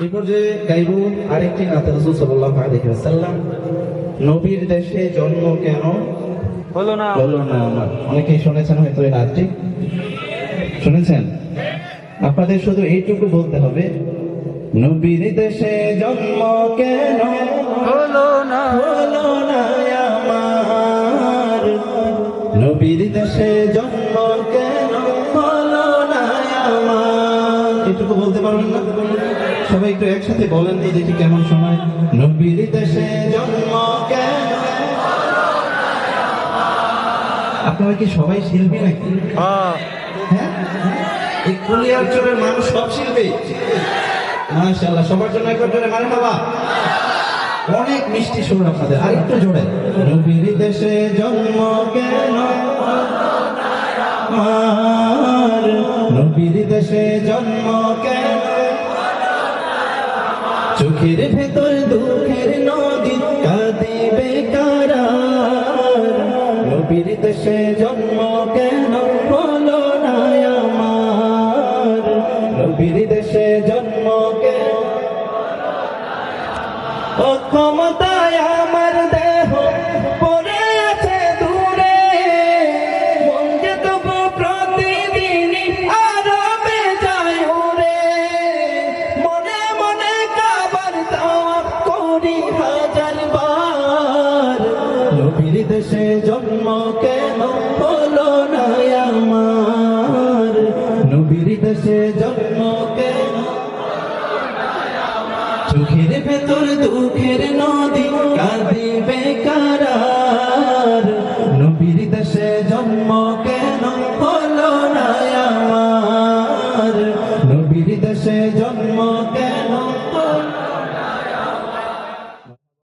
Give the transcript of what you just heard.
এই পর্যায়ে গাইব আরেকটি নাতে রসুল ওয়াসাল্লাম নবীর দেশে জন্ম কেন? হলো না হলো না আমার। অনেকেই শুনেছেন হয়তো এই শুনেছেন? আপনাদের শুধু এইটুকু বলতে হবে নবীর দেশে জন্ম কেন? হলো না। হলো না আমার। নবীর দেশে জন্ম কেন? হলো না আমার। এটুকু বলতে পারবেন না? সবাই একটু একসাথে বলেন তো দেখি কেমন সময়। নবীর দেশে জন্ম কেন? আপনারা কি সবাই শিল্পী নাকি? হ্যাঁ। হ্যাঁ? এই কুলিয়ারচরের মানুষ সব শিল্পী। মাশাআল্লাহ সবার জন্য একবার জোরে মানে বাবা। অনেক মিষ্টি সুর আপনাদের আর একটু জোরে। নবীর দেশে জন্ম কেন? নবীর দেশে জন্ম কেন? চোখের ভেতর দুঃখের নদী কাঁদে বেকারা। নবীর দেশে জন্ম কেন বলো আমার? নবীর দেশে জন্ম কেন ও ক্ষমতায় আমার? দেহ দেশে জন্ম কেন হলো না আমার? নবীর দেশে জন্ম কেন? চোখের ভেতর দুঃখের নদী কাঁদিবে কারার নবীর দেশে জন্ম কেন হলো না আমার? নবীর দেশে